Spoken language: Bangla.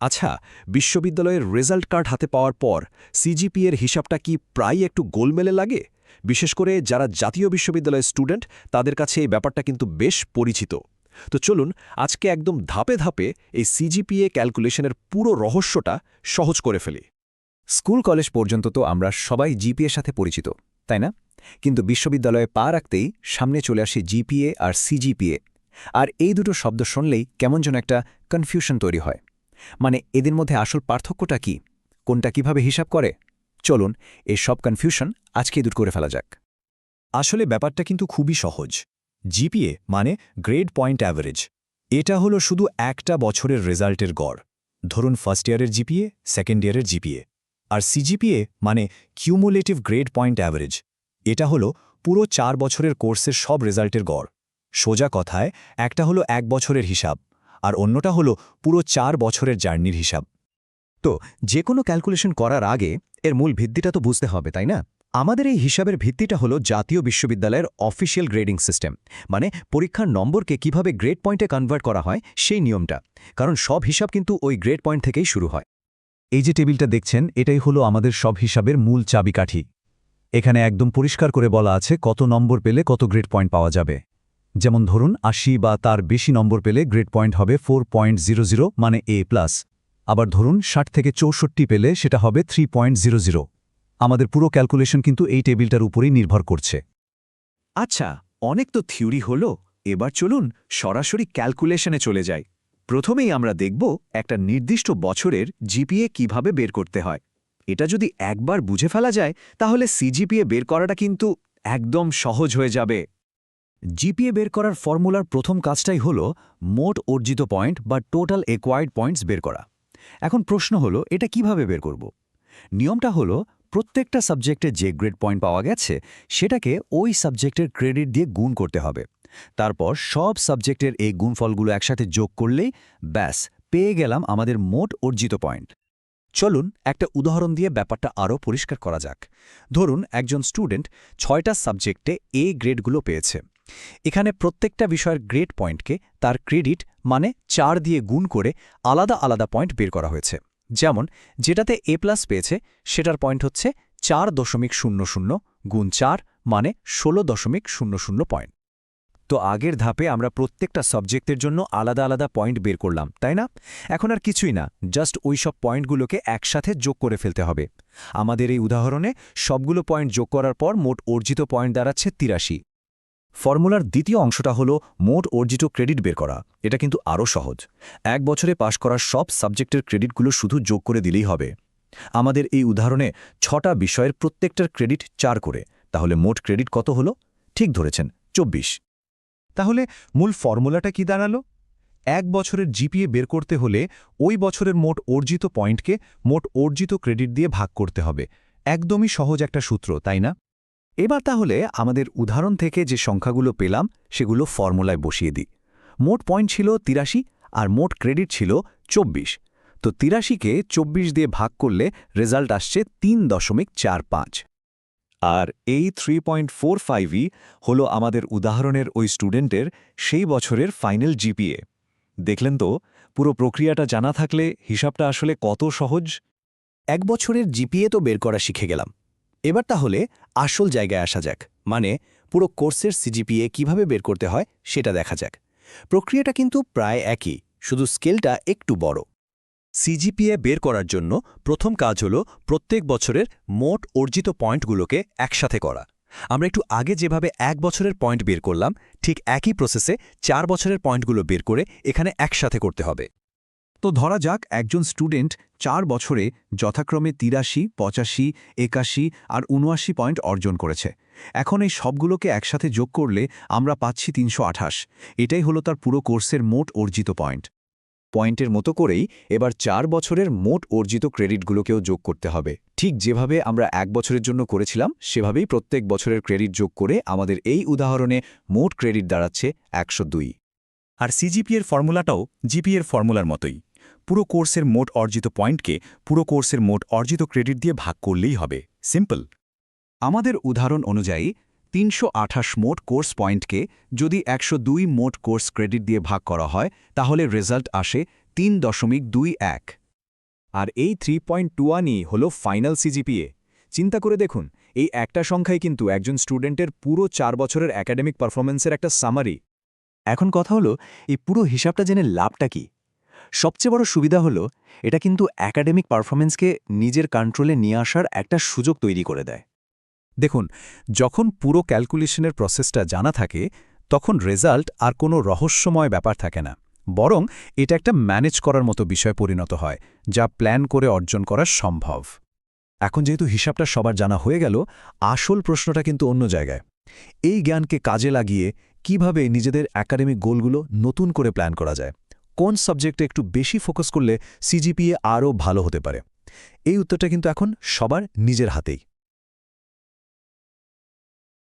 আচ্ছা বিশ্ববিদ্যালয়ের রেজাল্ট কার্ড হাতে পাওয়ার পর সিজিপিএর হিসাবটা কি প্রায় একটু গোলমেলে লাগে? বিশেষ করে যারা জাতীয় বিশ্ববিদ্যালয়ের স্টুডেন্ট, তাদের কাছে এই ব্যাপারটা কিন্তু বেশ পরিচিত। তো চলুন, আজকে একদম ধাপে ধাপে এই সিজিপিএ ক্যালকুলেশনের পুরো রহস্যটা সহজ করে ফেলি। স্কুল কলেজ পর্যন্ত তো আমরা সবাই জিপিএর সাথে পরিচিত, তাই না? কিন্তু বিশ্ববিদ্যালয়ে পা রাখতেই সামনে চলে আসে জিপিএ আর সিজিপিএ। আর এই দুটো শব্দ শুনলেই কেমন যেন একটা কনফিউশন তৈরি হয়। মানে এদের মধ্যে আসল পার্থক্যটা কি? কোনটা কীভাবে হিসাব করে? চলুন এই সব কনফিউশন আজকেই দূর করে ফেলা যাক। আসলে ব্যাপারটা কিন্তু খুবই সহজ। জিপিএ মানে গ্রেড পয়েন্ট অ্যাভারেজ এটা হলো শুধু একটা বছরের রেজাল্টের গড়। ধরুন ফার্স্ট ইয়ারের জিপিএ সেকেন্ড ইয়ারের জিপিএ। আর সিজিপিএ মানে কিউমুলেটিভ গ্রেড পয়েন্ট অ্যাভারেজ এটা হলো পুরো চার বছরের কোর্সের সব রেজাল্টের গড়। সোজা কথায়, একটা হলো এক বছরের হিসাব আর অন্যটা হলো পুরো চার বছরের জার্নির হিসাব। তো যে কোনো ক্যালকুলেশন করার আগে এর মূল ভিত্তিটা তো বুঝতে হবে, তাই না? আমাদের এই হিসাবের ভিত্তিটা হলো জাতীয় বিশ্ববিদ্যালয়ের অফিসিয়াল গ্রেডিং সিস্টেম মানে পরীক্ষার নম্বরকে কীভাবে গ্রেড পয়েন্টে কনভার্ট করা হয় সেই নিয়মটা, কারণ সব হিসাব কিন্তু ওই গ্রেড পয়েন্ট থেকেই শুরু হয়। এই যে টেবিলটা দেখছেন, এটাই হলো আমাদের সব হিসাবের মূল চাবিকাঠি। এখানে একদম পরিষ্কার করে বলা আছে কত নম্বর পেলে কত গ্রেড পয়েন্ট পাওয়া যাবে। যেমন ধরুন, আশি বা তার বেশি নম্বর পেলে গ্রেড পয়েন্ট হবে ফোর পয়েন্ট জিরো জিরো মানে এ প্লাস। আবার ধরুন, ষাট থেকে চৌষট্টি পেলে সেটা হবে থ্রি পয়েন্ট জিরো জিরো। আমাদের পুরো ক্যালকুলেশন কিন্তু এই টেবিলটার উপরেই নির্ভর করছে। আচ্ছা অনেক তো থিওরি হল, এবার চলুন সরাসরি ক্যালকুলেশনে চলে যাই। প্রথমেই আমরা দেখব একটা নির্দিষ্ট বছরের জিপিএ কীভাবে বের করতে হয়। এটা যদি একবার বুঝে ফেলা যায়, তাহলে সিজিপিএ বের করাটা কিন্তু একদম সহজ হয়ে যাবে। জিপিএ বের করার ফর্মুলার প্রথম কাজটাই হল মোট অর্জিত পয়েন্ট বা টোটাল একোয়ার্ড পয়েন্টস বের করা। এখন প্রশ্ন হলো, এটা কীভাবে বের করব? নিয়মটা হলো, প্রত্যেকটা সাবজেক্টে যে গ্রেড পয়েন্ট পাওয়া গেছে, সেটাকে ওই সাবজেক্টের ক্রেডিট দিয়ে গুণ করতে হবে। তারপর সব সাবজেক্টের এই গুণফলগুলো একসাথে যোগ করলেই, ব্যাস, পেয়ে গেলাম আমাদের মোট অর্জিত পয়েন্ট। চলুন একটা উদাহরণ দিয়ে ব্যাপারটা আরও পরিষ্কার করা যাক। ধরুন, একজন স্টুডেন্ট ছয়টা সাবজেক্টে এ গ্রেডগুলো পেয়েছে। এখানে প্রত্যেকটা বিষয়ের গ্রেড পয়েন্টকে তার ক্রেডিট মানে চার দিয়ে গুণ করে আলাদা আলাদা পয়েন্ট বের করা হয়েছে। যেমন, যেটাতে এ প্লাস পেয়েছে, সেটার পয়েন্ট হচ্ছে চার দশমিক শূন্য শূন্য গুণ চার মানে ষোলো দশমিক শূন্য শূন্য পয়েন্ট তো আগের ধাপে আমরা প্রত্যেকটা সাবজেক্টের জন্য আলাদা আলাদা পয়েন্ট বের করলাম, তাই না? এখন আর কিছুই না জাস্ট ওই সব পয়েন্টগুলোকে একসাথে যোগ করে ফেলতে হবে। আমাদের এই উদাহরণে সবগুলো পয়েন্ট যোগ করার পর মোট অর্জিত পয়েন্ট দাঁড়াচ্ছে তিরাশি। ফর্মুলার দ্বিতীয় অংশটা হলো মোট অর্জিত ক্রেডিট বের করা। এটা কিন্তু আরও সহজ। এক বছরে পাশ করার সব সাবজেক্টের ক্রেডিটগুলো শুধু যোগ করে দিলেই হবে। আমাদের এই উদাহরণে ছটা বিষয়ের প্রত্যেকটার ক্রেডিট চার করে। তাহলে মোট ক্রেডিট কত হলো? ঠিক ধরেছেন, চব্বিশ। তাহলে মূল ফর্মুলাটা কি দাঁড়াল? এক বছরের জিপিএ বের করতে হলে ওই বছরের মোট অর্জিত পয়েন্টকে মোট অর্জিত ক্রেডিট দিয়ে ভাগ করতে হবে। একদমই সহজ একটা সূত্র, তাই না? এবার তাহলে আমাদের উদাহরণ থেকে যে সংখ্যাগুলো পেলাম, সেগুলো ফর্মুলায় বসিয়ে দিই। মোট পয়েন্ট ছিল তিরাশি আর মোট ক্রেডিট ছিল চব্বিশ। তো তিরাশিকে চব্বিশ দিয়ে ভাগ করলে রেজাল্ট আসছে তিন দশমিক চার পাঁচ। আর এই থ্রি পয়েন্ট ফোর ফাইভই হল আমাদের উদাহরণের ওই স্টুডেন্টের সেই বছরের ফাইনাল জিপিএ দেখলেন তো, পুরো প্রক্রিয়াটা জানা থাকলে হিসাবটা আসলে কত সহজ? এক বছরের জিপিএ তো বের করা শিখে গেলাম। এবার তাহলে আসল জায়গায় আসা যাক মানে পুরো কোর্সের সিজিপিএ কীভাবে বের করতে হয় সেটা দেখা যাক। প্রক্রিয়াটা কিন্তু প্রায় একই, শুধু স্কেলটা একটু বড়। সিজিপিএ বের করার জন্য প্রথম কাজ হল প্রত্যেক বছরের মোট অর্জিত পয়েন্টগুলোকে একসাথে করা। আমরা একটু আগে যেভাবে এক বছরের পয়েন্ট বের করলাম, ঠিক একই প্রসেসে চার বছরের পয়েন্টগুলো বের করে এখানে একসাথে করতে হবে। তো ধরা যাক, একজন স্টুডেন্ট চার বছরে যথাক্রমে তিরাশি, পঁচাশি, একাশি আর উনআশি পয়েন্ট অর্জন করেছে। এখন এই সবগুলোকে একসাথে যোগ করলে আমরা পাচ্ছি তিনশো আঠাশ। এটাই হলো তার পুরো কোর্সের মোট অর্জিত পয়েন্ট। পয়েন্টের মতো করেই এবার চার বছরের মোট অর্জিত ক্রেডিটগুলোকেও যোগ করতে হবে। ঠিক যেভাবে আমরা এক বছরের জন্য করেছিলাম, সেভাবেই প্রত্যেক বছরের ক্রেডিট যোগ করে আমাদের এই উদাহরণে মোট ক্রেডিট দাঁড়াচ্ছে একশো দুই। আর সিজিপিএর ফর্মুলাটাও জিপিএর ফর্মুলার মতোই। পুরো কোর্সের মোট অর্জিত পয়েন্টকে পুরো কোর্সের মোট অর্জিত ক্রেডিট দিয়ে ভাগ করলেই হবে। সিম্পল। আমাদের উদাহরণ অনুযায়ী, তিনশো আঠাশ মোট কোর্স পয়েন্টকে যদি একশো দুই মোট কোর্স ক্রেডিট দিয়ে ভাগ করা হয়, তাহলে রেজাল্ট আসে তিন দশমিক দুই এক। আর এই থ্রি পয়েন্ট টু ওয়ানই হল ফাইনাল সিজিপিএ। চিন্তা করে দেখুন, এই একটা সংখ্যাই কিন্তু একজন স্টুডেন্টের পুরো চার বছরের একাডেমিক পারফরমেন্সের একটা সামারি। এখন কথা হলো, এই পুরো হিসাবটা জেনে লাভটা কি? সবচেয়ে বড় সুবিধা হলো, এটা কিন্তু একাডেমিক পারফরমেন্সকে নিজের কন্ট্রোলে নিয়ে আসার একটা সুযোগ তৈরি করে দেয়। দেখুন, যখন পুরো ক্যালকুলেশনের প্রসেসটা জানা থাকে, তখন রেজাল্ট আর কোনো রহস্যময় ব্যাপার থাকে না। বরং এটা একটা ম্যানেজ করার মতো বিষয় পরিণত হয়, যা প্ল্যান করে অর্জন করা সম্ভব। এখন যেহেতু হিসাবটা সবার জানা হয়ে গেল, আসল প্রশ্নটা কিন্তু অন্য জায়গায়। এই জ্ঞানকে কাজে লাগিয়ে কীভাবে নিজেদের একাডেমিক গোলগুলো নতুন করে প্ল্যান করা যায়? কোন সাবজেক্টে একটু বেশি ফোকাস করলে সিজিপিএ আরও ভালো হতে পারে? এই উত্তরটা কিন্তু এখন সবার নিজের হাতেই।